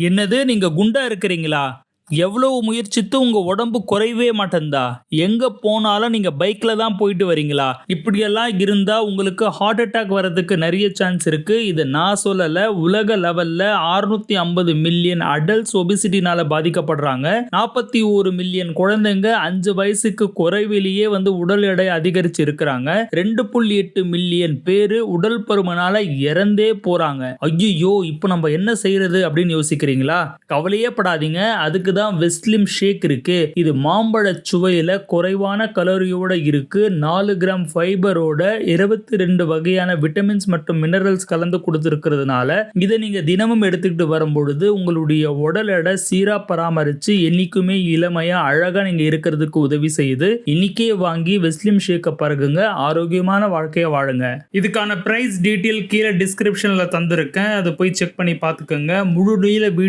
என்னது நீங்க குண்டா இருக்கிறீங்களா? எவ்வளவு முயற்சித்து உங்க உடம்பு குறையவே மாட்டேந்தா எங்க போனாலும் நீங்க பைக்ல தான் போயிட்டு வரீங்களா? இப்படியெல்லாம் இருந்தா உங்களுக்கு ஹார்ட் அட்டாக் வர்றதுக்கு நிறைய சான்ஸ் இருக்கு. இது நான் சொல்லல உலக லெவல்ல 650 ஐம்பது மில்லியன் அடல்ட்ஸ் ஒபிசிட்டினால பாதிக்கப்படுறாங்க. நாற்பத்தி ஒரு மில்லியன் குழந்தைங்க அஞ்சு வயசுக்கு குறைவிலேயே வந்து உடல் எடை அதிகரிச்சு இருக்கிறாங்க. ரெண்டு புள்ளி எட்டு மில்லியன் பேரு உடல் பருமனால இறந்தே போறாங்க. ஐயோ இப்போ நம்ம என்ன செய்யறது அப்படின்னு யோசிக்கிறீங்களா? கவலையே படாதீங்க. அதுக்கு தான் வெஸ்லிம் ஷேக் இருக்கு. இது மாம்பழ சுவையில குறைவான கலோரியோட இருக்கு. நாலு கிராம் ஃபைபரோட இருபத்தி ரெண்டு வகையான விட்டமின்ஸ் மற்றும் மினரல்ஸ் கலந்து கொடுத்துருக்கிறதுனால இதை நீங்க தினமும் எடுத்துக்கிட்டு வரும்பொழுது உங்களுடைய உடல் எடை சீரா பராமரிச்சு என்னைக்குமே இளமையா அழகா நீங்க இருக்கிறதுக்கு உதவி செய்யுது. இன்னைக்கே வாங்கி வெஸ்லிம் ஷேக்கை பருகுங்க. ஆரோக்கியமான வாழ்க்கையை வாழுங்க. இதுக்கான பிரைஸ் டீட்டெயில் கீழே டிஸ்கிரிப்ஷன்ல தந்திருக்கேன். அதை போய் செக் பண்ணி பார்த்துக்கோங்க. முழு நீள